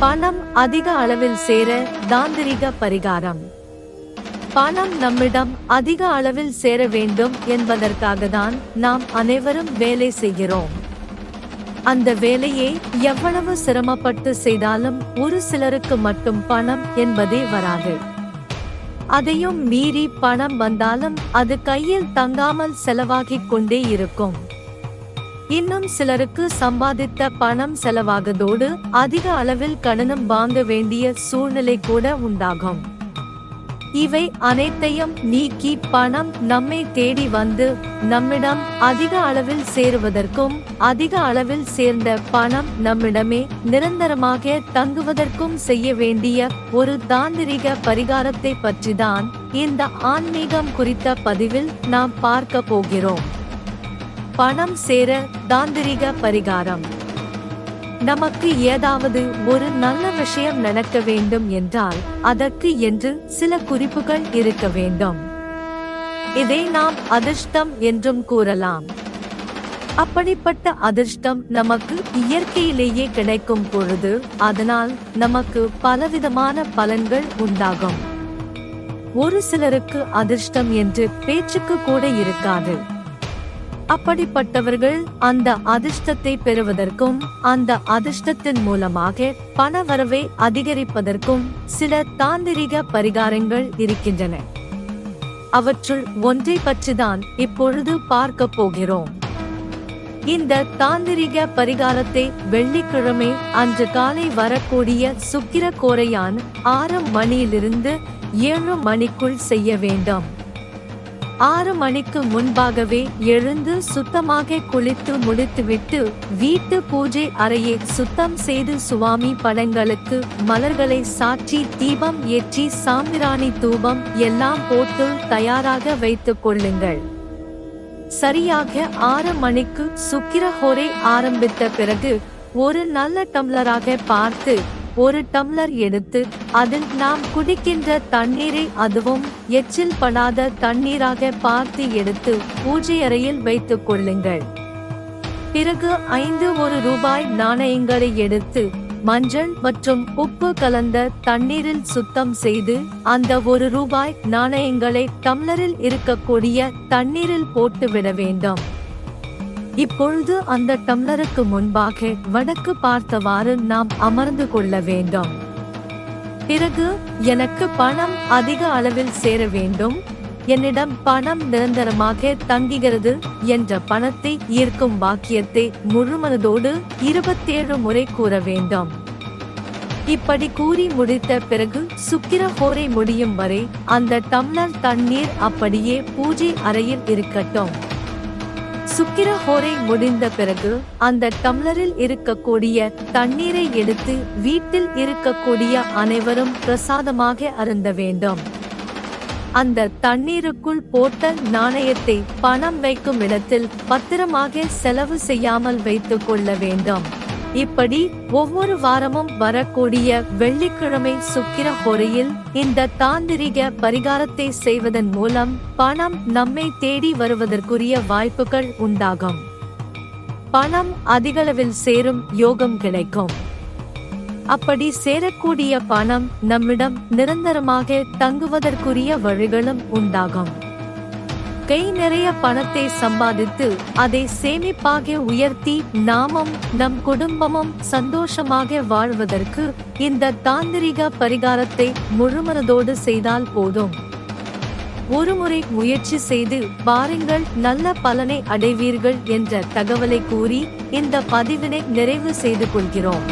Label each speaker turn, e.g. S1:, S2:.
S1: பணம் அதிக அளவில் சேர தாந்திரிக பரிகாரம். பணம் நம்மிடம் அதிக அளவில் சேர வேண்டும் என்பதற்காக தான் நாம் அனைவரும் வேலை செய்கிறோம். அந்த வேலையை எவ்வளவு சிரமப்பட்டு செய்தாலும் ஒரு சிலருக்கு மட்டும் பணம் என்பதே வராது. அதையும் மீறி பணம் வந்தாலும் அது கையில் தங்காமல் செலவாகிக் கொண்டே இருக்கும். இன்னும் சிலருக்கு சம்பாதித்த பணம் செலவாகதோடு அதிக அளவில் கடனம் வாங்க வேண்டிய சூழ்நிலை கூட உண்டாகும். இவை அனைத்தையும் நீக்கி பணம் நம்மை தேடி வந்து நம்மிடம் அதிக அளவில் சேருவதற்கும் அதிக அளவில் சேர்ந்த பணம் நம்மிடமே நிரந்தரமாக தங்குவதற்கும் செய்ய வேண்டிய ஒரு தாந்திரிக பரிகாரத்தை பற்றிதான் இந்த ஆன்மீகம் குறித்த பதிவில் நாம் பார்க்க போகிறோம். பணம் சேர தாந்திரிக பரிகாரம். நமக்கு ஏதாவது ஒரு நல்ல விஷயம் நடக்க வேண்டும் என்றால் அதற்கு என்று சில குறிப்புகள் இருக்க வேண்டும். இதை நாம் அதிர்ஷ்டம் என்றும் கூறலாம். அப்படிப்பட்ட அதிர்ஷ்டம் நமக்கு இயற்கையிலேயே கிடைக்கும் பொழுது அதனால் நமக்கு பலவிதமான பலன்கள் உண்டாகும். ஒரு சிலருக்கு அதிர்ஷ்டம் என்று பேச்சுக்கு கூட இருக்காது. அப்படிப்பட்டவர்கள் அந்த அதிர்ஷ்டத்தை பெறுவதற்கும் அந்த அதிர்ஷ்டத்தின் மூலமாக பணவரவை அதிகரிப்பதற்கும் சில தாந்திரிக பரிகாரங்கள் இருக்கின்றன. அவற்றுள் ஒன்றை பற்றிதான் இப்பொழுது பார்க்க போகிறோம். இந்த தாந்திரிக பரிகாரத்தை வெள்ளிக்கிழமை அன்று காலை வரக்கூடிய சுக்கிர கோரையான் ஆறு மணியிலிருந்து ஏழு மணிக்குள் செய்ய வேண்டும். ஆறு மணிக்கு முன்பாகவே எழுந்து சுத்தமாக குளித்து முடித்துவிட்டு வீட்டு பூஜை அறையை சுத்தம் செய்து சுவாமி படங்களுக்கு மலர்களை சாற்றி தீபம் ஏற்றி சாம்பிராணி தூபம் எல்லாம் போட்டு தயாராக வைத்துக் கொள்ளுங்கள். சரியாக ஆறு மணிக்கு சுக்கிரஹோரை ஆரம்பித்த பிறகு ஒரு நல்ல டம்ளராக பார்த்து ஒரு டம்ளர் எடுத்து அதில் நாம் குடிக்கின்ற தண்ணீரை அதுவும் எச்சில் படாத தண்ணீராக பார்த்து எடுத்து பூஜை அறையில் வைத்துக் கொள்ளுங்கள். பிறகு ஐந்து ஒரு ரூபாய் நாணயங்களை எடுத்து மஞ்சள் மற்றும் உப்பு கலந்த தண்ணீரில் சுத்தம் செய்து அந்த ஒரு ரூபாய் நாணயங்களை டம்ளரில் இருக்கக்கூடிய தண்ணீரில் போட்டுவிட வேண்டும். இப்பொழுது அந்த டம்ளருக்கு முன்பாக வடக்கு பார்த்தவாறு நாம் அமர்ந்து கொள்ள வேண்டும். பிறகு எனக்கு பணம் அதிக அளவில் சேர வேண்டும். என்னிடம் பணம் நிரந்தரமாக தங்குகிறது என்ற பணத்தை ஈர்க்கும் வாக்கியத்தை முழுமனதோடு இருபத்தேழு முறை கூற வேண்டும். இப்படி கூறி முடித்த பிறகு சுக்கிர ஹோரை முடியும் வரை அந்த டம்ளர் தண்ணீர் அப்படியே பூஜை அறையில் இருக்கட்டும். சுக்கிர ஹோரை முடிந்த பிறகு அந்த டம்ளரில் இருக்கக்கூடிய தண்ணீரை எடுத்து வீட்டில் இருக்கக்கூடிய அனைவரும் பிரசாதமாக அருந்த வேண்டும். அந்த தண்ணீருக்குள் போட்ட நாணயத்தை பணம் வைக்கும் இடத்தில் பத்திரமாக செலவு செய்யாமல் வைத்துக் கொள்ள வேண்டும். இப்படி ஒவ்வொரு வாரமும் வரக்கூடிய வெள்ளிக்கிழமை சுக்கிர ஹோரையில் இந்த தாந்திரிக பரிகாரத்தை செய்வதன் மூலம் பணம் நம்மை தேடி வருவதற்குரிய வாய்ப்புகள் உண்டாகும். பணம் அதிகளவில் சேரும் யோகம் கிடைக்கும். அப்படி சேரக்கூடிய பணம் நம்மிடம் நிரந்தரமாக தங்குவதற்குரிய வழிகளும் உண்டாகும். கை நிறைய பணத்தை சம்பாதித்து அதை சேமிப்பாக உயர்த்தி நாமும் நம் குடும்பமும் சந்தோஷமாக வாழ்வதற்கு இந்த தாந்திரிக பரிகாரத்தை முழுமனதோடு செய்தால் போதும். ஒருமுறை முயற்சி செய்து பாருங்கள் நல்ல பலனை அடைவீர்கள் என்ற தகவலை கூறி இந்த பதிவினை நிறைவு செய்து கொள்கிறோம்.